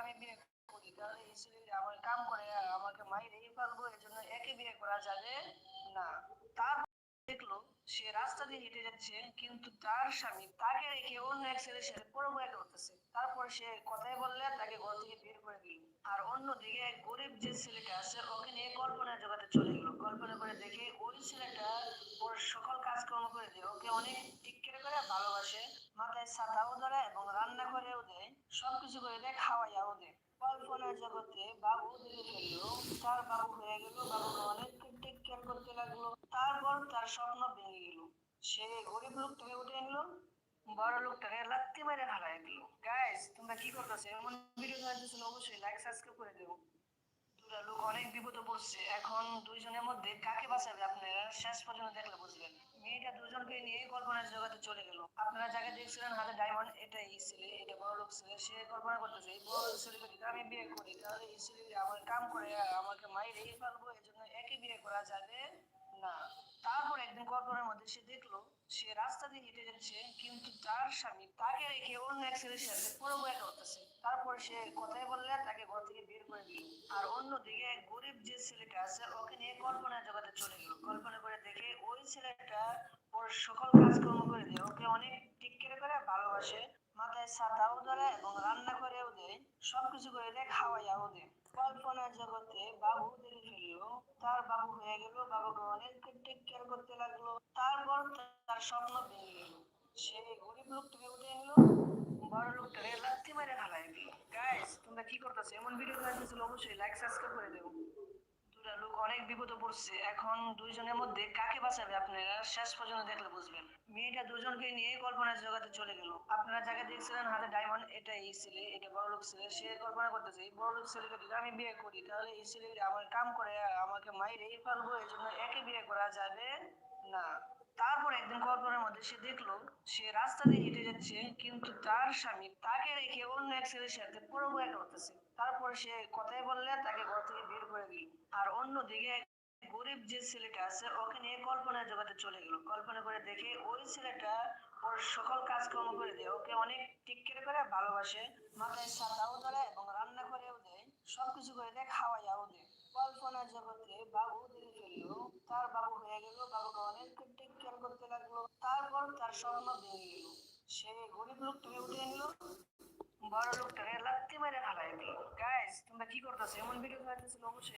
আমি বিয়ে করি ছেলে আমার কাম করে, আমাকে মাইরে ফেলব, এই জন্য একে বিয়ে করা যাবে না। তার দেখল সে রাস্তা দিয়ে হেঁটে যাচ্ছে, কিন্তু তার স্বামী তাকে রেখে অন্য এক ছেলের সাথে পরবয়া করতেছে। তারপর সে কথাই বললে, তাকে ঘর থেকে বের করে দিল। আর অন্যদিকে গরিব যে ছেলেটা আছে, ওকে নিয়ে কল্পনার জগতে চলে গেল। কল্পনা করে দেখে ওই ছেলেটা ওর সকল কাজকর্ম করে দেয় ওকে অনেক ঠিক করে ভালোবাসে। মাথায় ছাতাও ধরে এবং রান্না করেও দেয় সবকিছু করে দেয় খাওয়াইয়াও দেয় কল্পনার জগতে বাবু দেখে ফেলল, তার বাবু হয়ে গেল, বাবুকে অনেক টেক কেয়ার করতে লাগল, তারপর তার স্বপ্ন ভেঙে গেল। সে গরিব লোকটাকে উঠে নিল, বড় লোকটাকে লাত্তি মেরে ফেলাই দিল। গাইস তোমরা কি করতেছো? এমন ভিডিও চাইতেছিল অবশ্যই লাইক সাবস্ক্রাইব করে দেবো লোক অনেক বিপদে পড়ছে, এখন দুইজনের মধ্যে কাকে বাঁচাবে আপনারা? শেষ পর্যন্ত দেখলে বুঝবেন। মেয়েটা দুজনকে নিয়ে কল্পনার জগতে চলে গেল। আপনারা যাকে দেখছিলেন হাতে ডায়মন্ড এটা এই ছেলে, এটা বড় লোক ছেলে, সে কল্পনা করতেছে, এই বড় লোক ছেলেকে আমি বিয়ে করি, তাহলে এই ছেলে আমার কাম করে, আমাকে মাইরে ফেলব এই জন্য একে বিয়ে করা যাবে না। তারপর একদিন কল্পনার সে দেখল, সে রাস্তা দিয়ে হেঁটে যাচ্ছে, কিন্তু তার স্বামী তাকে রেখে অন্য এক ছেলের সাথে পরবয়া করতেছে। তারপর সে কথাই বললে, তাকে ঘর থেকে বের করে দিল। আর অন্যদিকে গরিব যে ছেলেটা আছে, ওকে নিয়ে কল্পনার জগতে চলে গেল। কল্পনা করে দেখে ওই ছেলেটা ওর সকল কাজকর্ম করে দেয়। ওকে অনেক ঠিক করে করে ভালোবাসে, মাথায় ছাতাও ধরে এবং রান্না করেও দেয়, সবকিছু করে দেয়, খাওয়াইয়াও দেয়। কল্পনা জগতে বাবু দেখে ফেলল তার বাবু হয়ে গেল বাবুকে অনেক টেক কেয়ার করতে লাগল? তারপর তার স্বপ্ন ভেঙে গেল সে গরিব লোকটাকে উঠে এলো, বড় লোকটাকে লাথি মেরে দিল গাইস তোমরা কি করতেছো? এমন ভিডিও চাইতেছিল অবশ্যই লাইক সাবস্ক্রাইব করে দেবো লোক অনেক বিপদে পড়ছে। এখন দুইজনের মধ্যে কাকে বাঁচাবে আপনারা? শেষ পর্যন্ত দেখলে বুঝবেন। মেয়েটা দুজনকে নিয়ে কল্পনার জগতে চলে গেল। আপনারা যাকে দেখছিলেন হাতে ডায়মন্ড এটা এই ছেলে, এটা বড় লোক ছেলে, সে কল্পনা করতেছে, এই বড় লোক ছেলেকে যদি আমি বিয়ে করি, তাহলে এই ছেলে আমার কাম করে, আমাকে মাইরে ফেলব এই জন্য একে বিয়ে করা যাবে না। তারপর একদিন কল্পনার মধ্যে সে দেখল সে রাস্তা দিয়ে হেঁটে যাচ্ছে, কিন্তু তার স্বামী তাকে রেখে অন্য এক ছেলের সাথে পরবয়া করতেছে। তারপর সে কথাই বললে, তাকে ঘর থেকে বের করে দিল। আর অন্যদিকে গরিব যে ছেলেটা আছে, ওকে নিয়ে কল্পনার জগতে চলে গেল। কল্পনা করে দেখে ওই ছেলেটা ওর সকল কাজকর্ম করে দেয়। ওকে অনেক ঠিক করে, ভালোবাসে, মাথায় ছাতাও ধরে এবং রান্না করেও দেয়। সবকিছু করে দেয়, খাওয়াইয়াও দেয়। কল্পনার জগতে বাবু দেখে ফেলল, তার বাবু হয়ে গেল। বাবুকে অনেক টেক কেয়ার করতে লাগল তারপর দিয়ে নিল সেই গরিব লোক তুমি লোকটাকে উঠে নিল বড় লোকটাকে লাত্তি মেরে হারাই দিল। গাইস তোমরা কি করতেছো? এমন ভিডিও চাইতেছিল অবশ্যই